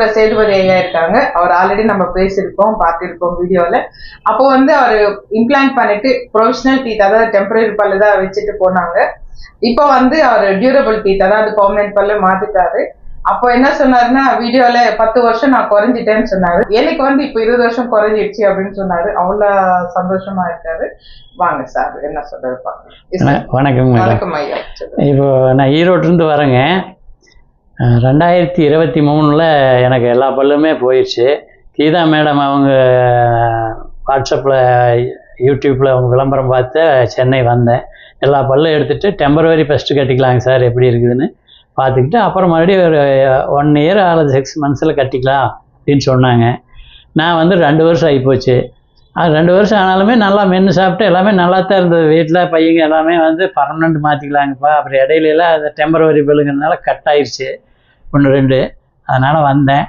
இப்போ சேதுபதி ஐயா இருக்காங்க. அவர் ஆல்ரெடி நம்ம பேசியிருக்கோம் பார்த்திருக்கோம் வீடியோல. அப்போ வந்து அவர் இம்ப்ளான்ட் பண்ணிட்டு ப்ரொஃபஷனல் டீத் அதாவது டெம்பரரி பல்லு தான் வச்சுட்டு போனாங்க. இப்போ வந்து அவர் டியூரபிள் டீத் அதாவது பெர்மனன்ட் பல்லு மாத்திட்டாரு. அப்போ என்ன சொன்னாருன்னா வீடியோல பத்து வருஷம் நான் குறைஞ்சிட்டேன்னு சொன்னாரு. எனக்கு வந்து இப்போ இருபது வருஷம் குறைஞ்சிடுச்சு அப்படின்னு சொன்னாரு. அவ்வளவு சந்தோஷமா இருக்காரு. வாங்க சார் என்ன வண- வணக்கம். வணக்கம் ஐயா. இப்போ நான் ஈரோட்டிலேருந்து வரேங்க. ரெண்டாயிரத்தி இருபத்தி மூணில் எனக்கு எல்லா பல்லுமே போயிடுச்சு கீதா மேடம் அவங்க வாட்ஸ்அப்பில் யூடியூப்பில் அவங்க விளம்பரம் பார்த்து சென்னை வந்தேன். எல்லா பல்லும் எடுத்துகிட்டு டெம்பரவரி ஃபஸ்ட்டு கட்டிக்கலாங்க சார் எப்படி இருக்குதுன்னு பார்த்துக்கிட்டு அப்புறம் மறுபடியும் ஒரு ஒன் இயர் அல்லது சிக்ஸ் மந்த்ஸில் கட்டிக்கலாம் அப்படின்னு சொன்னாங்க. நான் வந்து ரெண்டு வருஷம் ஆகிப்போச்சு அது ரெண்டு வருஷம் ஆனாலுமே நல்லா மென்று சாப்பிட்டு எல்லாமே நல்லா தான் இருந்தது. வீட்டில் பையங்க எல்லாமே வந்து பர்மனெண்ட் மாற்றிக்கலாங்கப்பா அப்புறம் இடையிலலாம் அந்த அது டெம்பரவரி பில்லுங்கிறதுனால கட் ஆயிடுச்சு ஒன்று ரெண்டு. அதனால் வந்தேன்.